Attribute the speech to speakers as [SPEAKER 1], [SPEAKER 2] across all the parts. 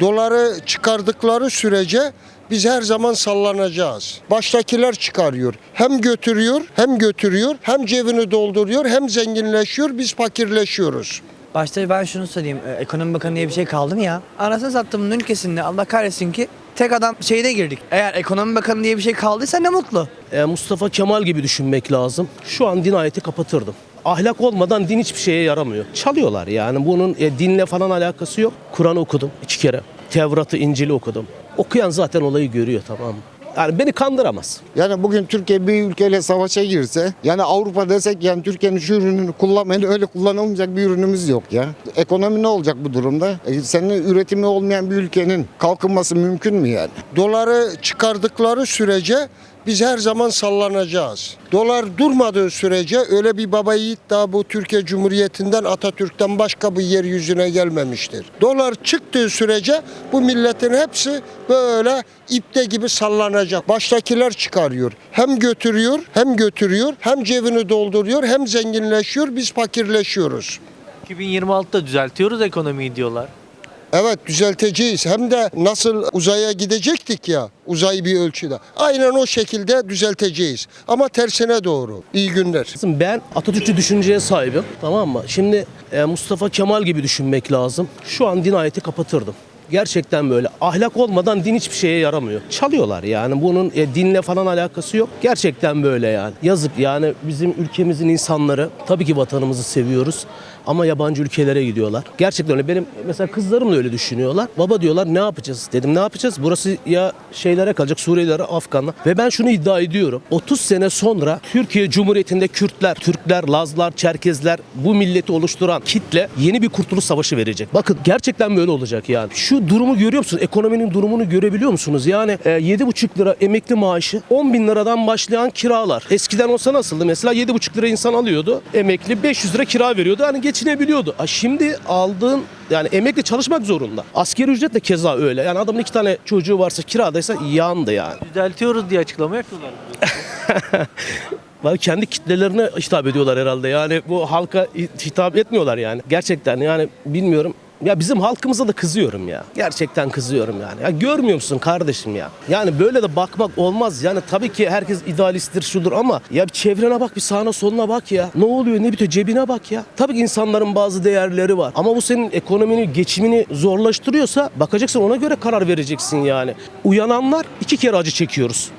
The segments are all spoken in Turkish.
[SPEAKER 1] Doları çıkardıkları sürece biz her zaman sallanacağız. Baştakiler çıkarıyor. Hem götürüyor, hem götürüyor, hem cebini dolduruyor, hem zenginleşiyor, biz fakirleşiyoruz.
[SPEAKER 2] Başta ben şunu söyleyeyim. e, Ekonomi Bakanı diye bir şey kaldı mı ya? Anasını sattığımın ülkesinde Allah kahretsin ki tek adam şeyine girdik. Eğer Ekonomi Bakanı diye bir şey kaldıysa ne mutlu.
[SPEAKER 3] E, Mustafa Kemal gibi düşünmek lazım. Şu an din ayeti kapatırdım. Ahlak olmadan din hiçbir şeye yaramıyor. Çalıyorlar yani bunun e, dinle falan alakası yok. Kur'an okudum iki kere. Tevrat'ı, İncil'i okudum. Okuyan zaten olayı görüyor tamam mı? Yani beni kandıramaz.
[SPEAKER 4] Yani bugün Türkiye bir ülkeyle savaşa girse yani Avrupa desek yani Türkiye'nin şu ürününü kullanmayın öyle kullanılmayacak bir ürünümüz yok ya. Ekonomi ne olacak bu durumda? E, senin üretimi olmayan bir ülkenin kalkınması mümkün mü yani?
[SPEAKER 1] Doları çıkardıkları sürece biz her zaman sallanacağız. Dolar durmadığı sürece öyle bir baba yiğit daha bu Türkiye Cumhuriyeti'nden Atatürk'ten başka bir yeryüzüne gelmemiştir. Dolar çıktığı sürece bu milletin hepsi böyle ipte gibi sallanacak. Baştakiler çıkarıyor. Hem götürüyor, hem götürüyor, hem cebini dolduruyor, hem zenginleşiyor, biz fakirleşiyoruz.
[SPEAKER 5] 2026'da düzeltiyoruz ekonomiyi diyorlar.
[SPEAKER 1] Evet düzelteceğiz. Hem de nasıl uzaya gidecektik ya uzay bir ölçüde. Aynen o şekilde düzelteceğiz. Ama tersine doğru. İyi günler.
[SPEAKER 3] Ben Atatürkçü düşünceye sahibim. Tamam mı? Şimdi e, Mustafa Kemal gibi düşünmek lazım. Şu an din ayeti kapatırdım. Gerçekten böyle. Ahlak olmadan din hiçbir şeye yaramıyor. Çalıyorlar yani. Bunun e, dinle falan alakası yok. Gerçekten böyle yani. Yazık yani bizim ülkemizin insanları tabii ki vatanımızı seviyoruz ama yabancı ülkelere gidiyorlar. Gerçekten öyle. Benim mesela kızlarım da öyle düşünüyorlar. Baba diyorlar ne yapacağız? Dedim ne yapacağız? Burası ya şeylere kalacak Suriyelilere, Afganlar. Ve ben şunu iddia ediyorum. 30 sene sonra Türkiye Cumhuriyeti'nde Kürtler, Türkler, Lazlar, Çerkezler bu milleti oluşturan kitle yeni bir kurtuluş savaşı verecek. Bakın gerçekten böyle olacak yani. Şu durumu görüyor musunuz? Ekonominin durumunu görebiliyor musunuz? Yani e, 7,5 lira emekli maaşı 10 bin liradan başlayan kiralar. Eskiden olsa nasıldı? Mesela 7,5 lira insan alıyordu. Emekli 500 lira kira veriyordu. Hani geçinebiliyordu. A, şimdi aldığın yani emekli çalışmak zorunda. Askeri ücret de keza öyle. Yani adamın iki tane çocuğu varsa kiradaysa yandı yani.
[SPEAKER 5] Düzeltiyoruz diye açıklama yapıyorlar.
[SPEAKER 3] Vallahi kendi kitlelerine hitap ediyorlar herhalde. Yani bu halka hitap etmiyorlar yani. Gerçekten yani bilmiyorum. Ya bizim halkımıza da kızıyorum ya. Gerçekten kızıyorum yani. Ya görmüyor musun kardeşim ya? Yani böyle de bakmak olmaz. Yani tabii ki herkes idealisttir şudur ama ya bir çevrene bak bir sağına soluna bak ya. Ne oluyor ne bitiyor cebine bak ya. Tabii ki insanların bazı değerleri var. Ama bu senin ekonomini, geçimini zorlaştırıyorsa bakacaksın ona göre karar vereceksin yani. Uyananlar iki kere acı çekiyoruz.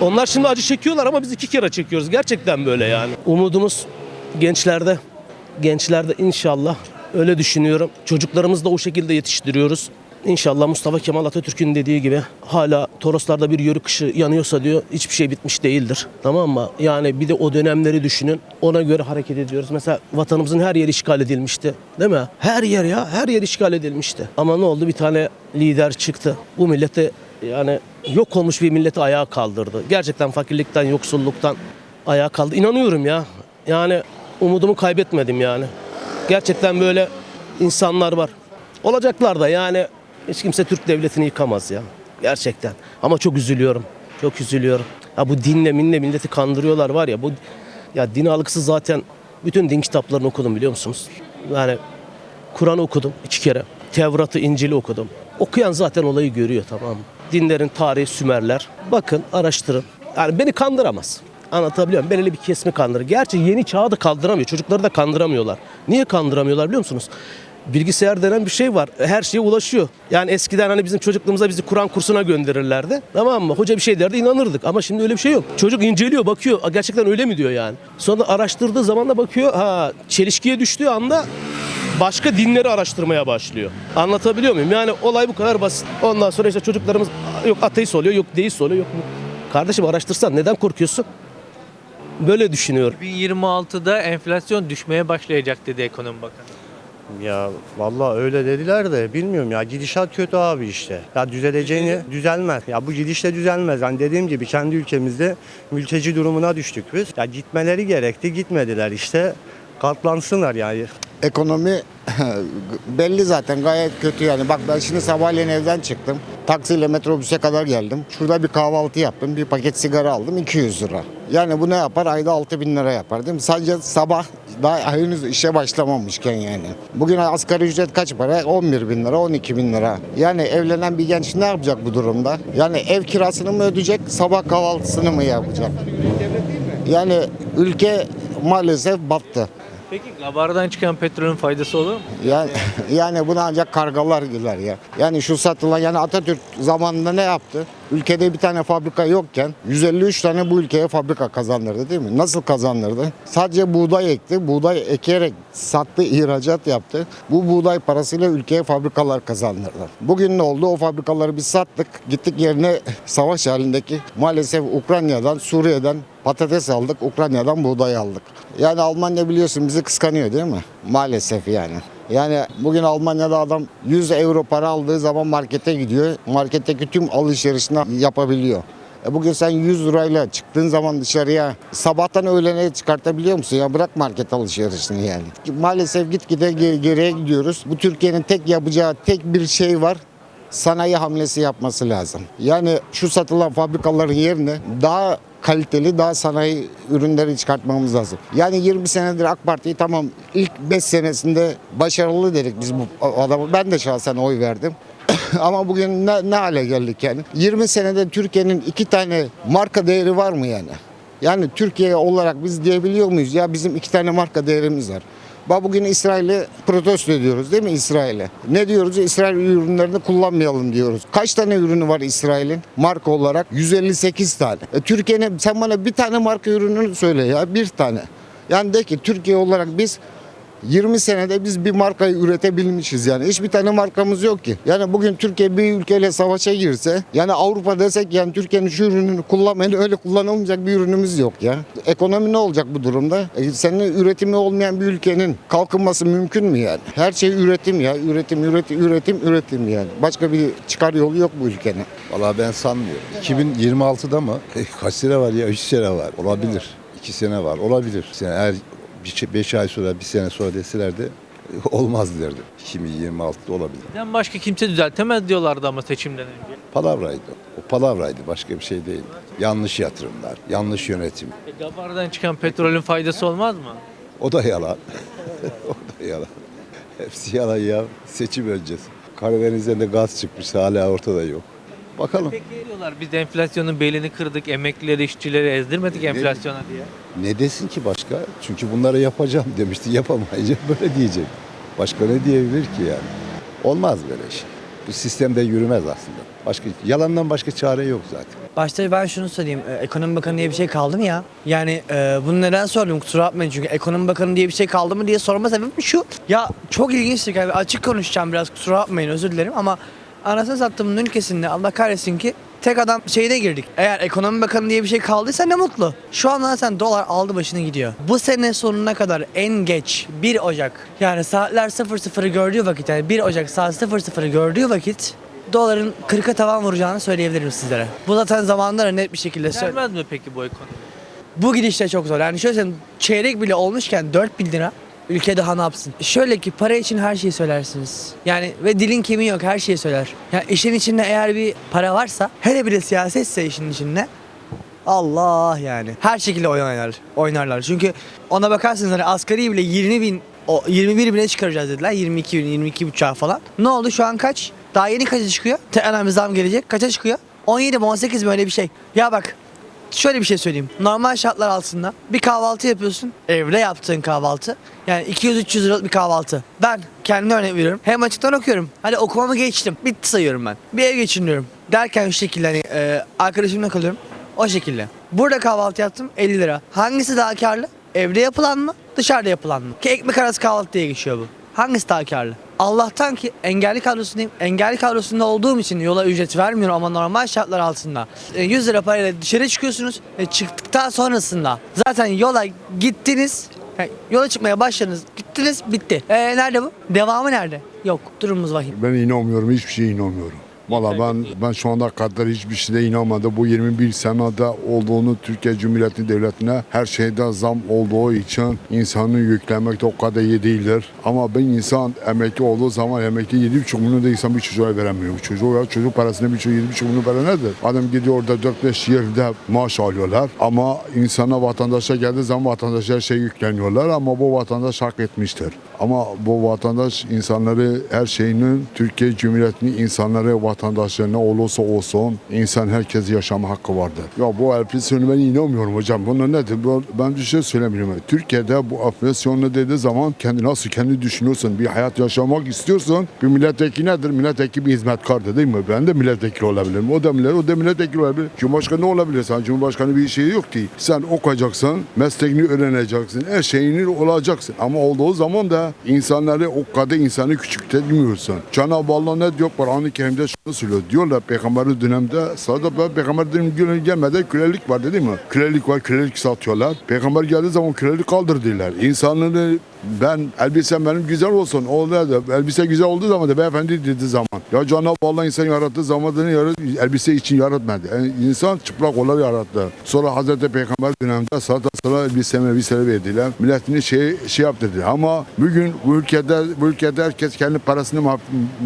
[SPEAKER 3] Onlar şimdi acı çekiyorlar ama biz iki kere çekiyoruz. Gerçekten böyle yani. Umudumuz gençlerde. Gençlerde inşallah öyle düşünüyorum. Çocuklarımızı da o şekilde yetiştiriyoruz. İnşallah Mustafa Kemal Atatürk'ün dediği gibi hala Toroslarda bir yörük ışığı yanıyorsa diyor hiçbir şey bitmiş değildir. Tamam mı? Yani bir de o dönemleri düşünün. Ona göre hareket ediyoruz. Mesela vatanımızın her yeri işgal edilmişti. Değil mi? Her yer ya her yer işgal edilmişti. Ama ne oldu? Bir tane lider çıktı. Bu millete yani yok olmuş bir milleti ayağa kaldırdı. Gerçekten fakirlikten, yoksulluktan ayağa kaldı. İnanıyorum ya. Yani umudumu kaybetmedim yani. Gerçekten böyle insanlar var. Olacaklar da yani hiç kimse Türk devletini yıkamaz ya. Gerçekten. Ama çok üzülüyorum. Çok üzülüyorum. Ya bu dinle minle milleti kandırıyorlar var ya bu ya din algısı zaten bütün din kitaplarını okudum biliyor musunuz? Yani Kur'an okudum iki kere. Tevrat'ı, İncil'i okudum. Okuyan zaten olayı görüyor tamam mı? Dinlerin tarihi Sümerler. Bakın, araştırın. Yani beni kandıramaz. Anlatabiliyor muyum? Belirli bir kesimi kandırır. Gerçi yeni çağı da kandıramıyor. Çocukları da kandıramıyorlar. Niye kandıramıyorlar biliyor musunuz? Bilgisayar denen bir şey var. Her şeye ulaşıyor. Yani eskiden hani bizim çocukluğumuzda bizi Kur'an kursuna gönderirlerdi. Tamam mı? Hoca bir şey derdi inanırdık. Ama şimdi öyle bir şey yok. Çocuk inceliyor, bakıyor. "Aa, Gerçekten öyle mi diyor yani. Sonra araştırdığı zaman da bakıyor. Ha, çelişkiye düştüğü anda başka dinleri araştırmaya başlıyor. Anlatabiliyor muyum? Yani olay bu kadar basit. Ondan sonra işte çocuklarımız yok ateist oluyor, yok deist oluyor, yok. Kardeşim araştırsan neden korkuyorsun? Böyle düşünüyorum.
[SPEAKER 5] 2026'da enflasyon düşmeye başlayacak dedi ekonomi bakanı.
[SPEAKER 6] Ya vallahi öyle dediler de bilmiyorum ya gidişat kötü abi işte. Ya düzeleceğini düzelmez. Ya bu gidişle düzelmez. Hani dediğim gibi kendi ülkemizde mülteci durumuna düştük biz. Ya gitmeleri gerekti gitmediler işte. Katlansınlar yani.
[SPEAKER 4] Ekonomi belli zaten gayet kötü yani. Bak ben şimdi sabahleyin evden çıktım. Taksiyle metrobüse kadar geldim. Şurada bir kahvaltı yaptım. Bir paket sigara aldım 200 lira. Yani bu ne yapar? Ayda 6 bin lira yapar değil mi? Sadece sabah Daha henüz işe başlamamışken yani. Bugün asgari ücret kaç para? 11 bin lira, 12 bin lira. Yani evlenen bir genç ne yapacak bu durumda? Yani ev kirasını mı ödeyecek, sabah kahvaltısını mı yapacak? Yani ülke maalesef battı.
[SPEAKER 5] Peki gabardan çıkan petrolün faydası olur mu?
[SPEAKER 4] Yani yani buna ancak kargalar güler ya. Yani şu satılan yani Atatürk zamanında ne yaptı? Ülkede bir tane fabrika yokken 153 tane bu ülkeye fabrika kazandırdı değil mi? Nasıl kazandırdı? Sadece buğday ekti. Buğday ekerek sattı, ihracat yaptı. Bu buğday parasıyla ülkeye fabrikalar kazandırdı. Bugün ne oldu? O fabrikaları biz sattık. Gittik yerine savaş halindeki maalesef Ukrayna'dan, Suriye'den patates aldık. Ukrayna'dan buğday aldık. Yani Almanya biliyorsun bizi kıskanıyor değil mi? Maalesef yani. Yani bugün Almanya'da adam 100 euro para aldığı zaman markete gidiyor. Marketteki tüm alışverişini yapabiliyor. E bugün sen 100 lirayla çıktığın zaman dışarıya sabahtan öğlene çıkartabiliyor musun? Ya bırak market alışverişini yani. Maalesef gitgide ge- geriye gidiyoruz. Bu Türkiye'nin tek yapacağı tek bir şey var sanayi hamlesi yapması lazım. Yani şu satılan fabrikaların yerine daha kaliteli, daha sanayi ürünleri çıkartmamız lazım. Yani 20 senedir AK Parti'yi tamam ilk 5 senesinde başarılı dedik biz bu adamı. Ben de şahsen oy verdim. Ama bugün ne, ne hale geldik yani? 20 senede Türkiye'nin iki tane marka değeri var mı yani? Yani Türkiye olarak biz diyebiliyor muyuz? Ya bizim iki tane marka değerimiz var. Bak bugün İsrail'i protesto ediyoruz değil mi İsrail'e? Ne diyoruz? İsrail ürünlerini kullanmayalım diyoruz. Kaç tane ürünü var İsrail'in marka olarak? 158 tane. E, Türkiye'nin sen bana bir tane marka ürününü söyle ya bir tane. Yani de ki Türkiye olarak biz 20 senede biz bir markayı üretebilmişiz yani. Hiçbir tane markamız yok ki. Yani bugün Türkiye bir ülkeyle savaşa girse yani Avrupa desek yani Türkiye'nin şu ürününü kullanmayın öyle kullanılmayacak bir ürünümüz yok ya. Ekonomi ne olacak bu durumda? E, senin üretimi olmayan bir ülkenin kalkınması mümkün mü yani? Her şey üretim ya. Üretim, üretim, üretim, üretim yani. Başka bir çıkar yolu yok bu ülkenin.
[SPEAKER 7] Valla ben sanmıyorum. 2026'da mı? Kaç sene var ya? 3 sene var. Olabilir. 2 sene var. Olabilir. Yani eğer 5 ay sonra, bir sene sonra deselerdi olmaz derdim. 2026'da olabilir.
[SPEAKER 5] Neden başka kimse düzeltemez diyorlardı ama seçimden önce.
[SPEAKER 7] Palavraydı. O palavraydı. Başka bir şey değil. Yanlış yatırımlar, yanlış yönetim.
[SPEAKER 5] E, gabardan çıkan petrolün faydası olmaz mı?
[SPEAKER 7] O da yalan. o da yalan. Hepsi yalan ya. Seçim öncesi. Karadeniz'den de gaz çıkmış. Hala ortada yok. Bakalım.
[SPEAKER 5] Peki diyorlar biz enflasyonun belini kırdık, emeklileri, işçileri ezdirmedik enflasyona diye.
[SPEAKER 7] Ne desin ki başka? Çünkü bunları yapacağım demişti. Yapamayınca böyle diyecek. Başka ne diyebilir ki yani? Olmaz böyle şey. Bu sistemde yürümez aslında. Başka yalandan başka çare yok zaten.
[SPEAKER 2] Başta ben şunu söyleyeyim. e, Ekonomi Bakanı diye bir şey kaldı mı ya? Yani e, bunu neden sordum kusura bakmayın çünkü Ekonomi Bakanı diye bir şey kaldı mı diye sorma sebebim şu. Ya çok ilginçtir. Yani açık konuşacağım biraz kusura bakmayın özür dilerim ama anasını sattığımın ülkesinde Allah kahretsin ki tek adam şeyine girdik. Eğer Ekonomi Bakanı diye bir şey kaldıysa ne mutlu. Şu an zaten dolar aldı başını gidiyor. Bu sene sonuna kadar en geç 1 Ocak yani saatler 00'ı gördüğü vakit yani 1 Ocak saat 00'ı gördüğü vakit doların 40'a tavan vuracağını söyleyebilirim sizlere. Bu zaten zamanında da net bir şekilde söyle.
[SPEAKER 5] Gelmez mi peki bu ekonomi?
[SPEAKER 2] Bu gidişle çok zor. Yani şöyle söyleyeyim, çeyrek bile olmuşken 4000 lira ülke daha ne yapsın? Şöyle ki para için her şeyi söylersiniz. Yani ve dilin kemiği yok her şeyi söyler. Yani işin içinde eğer bir para varsa hele bir de siyasetse işin içinde Allah yani. Her şekilde oynarlar. Oynarlar. Çünkü ona bakarsınız hani asgari bile 20 bin o 21 bine çıkaracağız dediler. 22 bin, 22 buçuğa falan. Ne oldu şu an kaç? Daha yeni kaça çıkıyor? Tekrar bir zam gelecek. Kaça çıkıyor? 17 mi 18 mi öyle bir şey. Ya bak şöyle bir şey söyleyeyim. Normal şartlar altında bir kahvaltı yapıyorsun. Evde yaptığın kahvaltı. Yani 200-300 liralık bir kahvaltı. Ben kendi örnek veriyorum. Hem açıktan okuyorum. Hadi okumamı geçtim. Bitti sayıyorum ben. Bir ev geçiniyorum. Derken şu şekilde hani e, arkadaşımla kalıyorum. O şekilde. Burada kahvaltı yaptım 50 lira. Hangisi daha karlı? Evde yapılan mı? Dışarıda yapılan mı? Ki ekmek arası kahvaltı diye geçiyor bu. Hangisi daha karlı? Allah'tan ki engelli kadrosundayım. Engelli kadrosunda olduğum için yola ücret vermiyorum ama normal şartlar altında. E, 100 lira parayla dışarı çıkıyorsunuz. E, çıktıktan sonrasında zaten yola gittiniz. yani yola çıkmaya başladınız. Gittiniz bitti. E, nerede bu? Devamı nerede? Yok. Durumumuz vahim.
[SPEAKER 8] Ben inanmıyorum, hiçbir şeye inanmıyorum. Valla ben ben şu anda kadar hiçbir şeye inanmadım. Bu 21 senede olduğunu Türkiye Cumhuriyeti Devleti'ne her şeyde zam olduğu için insanı yüklemek de o kadar iyi değildir. Ama ben insan emekli olduğu zaman emekli 7,5 milyon da insan bir çocuğa veremiyor. Çocuğu ya çocuk parasını bir çocuğu 7,5 milyon para nedir? Adam gidiyor orada 4-5 yerde maaş alıyorlar. Ama insana vatandaşa geldiği zaman vatandaşa her şey yükleniyorlar ama bu vatandaş hak etmiştir. Ama bu vatandaş insanları her şeyinin Türkiye Cumhuriyeti'nin insanları vatandaşları ne olursa olsun insan herkes yaşama hakkı vardır. Ya bu enflasyonu ben inanmıyorum hocam. Bunlar nedir? Ben bir şey söylemiyorum. Türkiye'de bu enflasyonu dediği zaman kendi nasıl kendi düşünüyorsun? Bir hayat yaşamak istiyorsun. Bir milletvekili nedir? Milletvekili bir hizmetkardır değil mi? Ben de milletvekili olabilirim. O da millet, o da milletvekili olabilir. Cumhurbaşkanı olabilir. Sen Cumhurbaşkanı bir şey yok ki. Sen okuyacaksın, mesleğini öğreneceksin, her şeyini olacaksın. Ama olduğu zaman da insanları o kadar insanı küçültemiyorsun. Cenab-ı Allah ne diyor? Kur'an-ı Kerim'de şunu söylüyor. Diyorlar Peygamberin dönemde sadece Peygamber dönemi gelmeden kölelik var değil mi? Kölelik var, kölelik satıyorlar. Peygamber geldiği zaman kölelik kaldırdılar. İnsanları ben elbisem benim güzel olsun. O de elbise güzel olduğu zaman da beyefendi dediği zaman. Ya Cenab-ı Allah insan yarattığı zaman da elbise için yaratmadı. Yani insan çıplak olarak yarattı. Sonra Hazreti Peygamber döneminde sağda sola elbise elbise verdiler. Milletini şey, şey yaptırdı. Ama bugün bu ülkede bu ülkede herkes kendi parasını maf,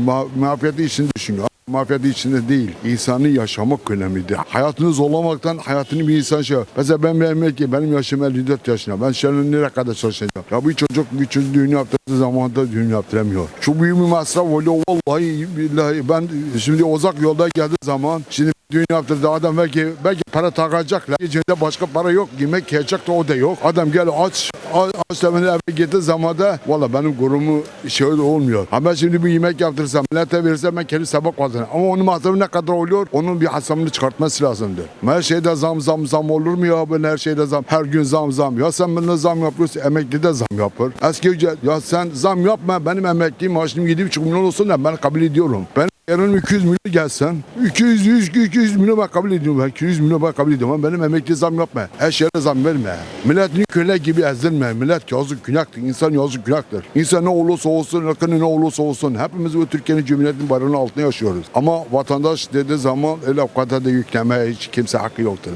[SPEAKER 8] ma, mafiyeti için düşünüyor. Mafyada içinde değil. İnsanı yaşamak önemlidir. Hayatını zorlamaktan hayatını bir insan şey. Mesela ben benim ki benim yaşım 54 yaşında. Ben şimdi nereye kadar çalışacağım? Ya bu çocuk bir çocuk düğün yaptırdığı zaman da düğün yaptıramıyor. Çok büyük bir masraf oluyor. Vallahi billahi ben şimdi uzak yolda geldiği zaman şimdi düğün yaptırdı adam belki belki para takacaklar. Cebinde başka para yok. Yemek yiyecek de o da yok. Adam gel aç aç, aç eve gittiği zaman da valla benim gurumu şey olmuyor. Ama şimdi bir yemek yaptırsam millete verirsem ben kendi sabah kazanırım. Ama onun masrafı ne kadar oluyor? Onun bir hesabını çıkartması lazımdır. Her şeyde zam zam zam olur mu ya? Ben her şeyde zam. Her gün zam zam. Ya sen bana zam yapıyorsun. Emekli de zam yapar. Eski. Ya sen zam yapma. Benim emekli maaşım 7,5 milyon olsun da ben kabul ediyorum. Ben Yarın 200 milyon gelsen 200 100 200 milyon ben kabul ediyorum. Ben 200 milyon ben kabul ediyorum. Ama benim emekli zam yapma. Her şeye zam verme. Milletin köle gibi ezilme. Millet yazık günahtır. İnsan yazık günahtır. İnsan ne olursa olsun, ırkını ne olursa olsun. Hepimiz bu Türkiye'nin Cumhuriyeti'nin bayrağının altında yaşıyoruz. Ama vatandaş dediği zaman öyle kadar da yüklemeye hiç kimse hakkı yoktur.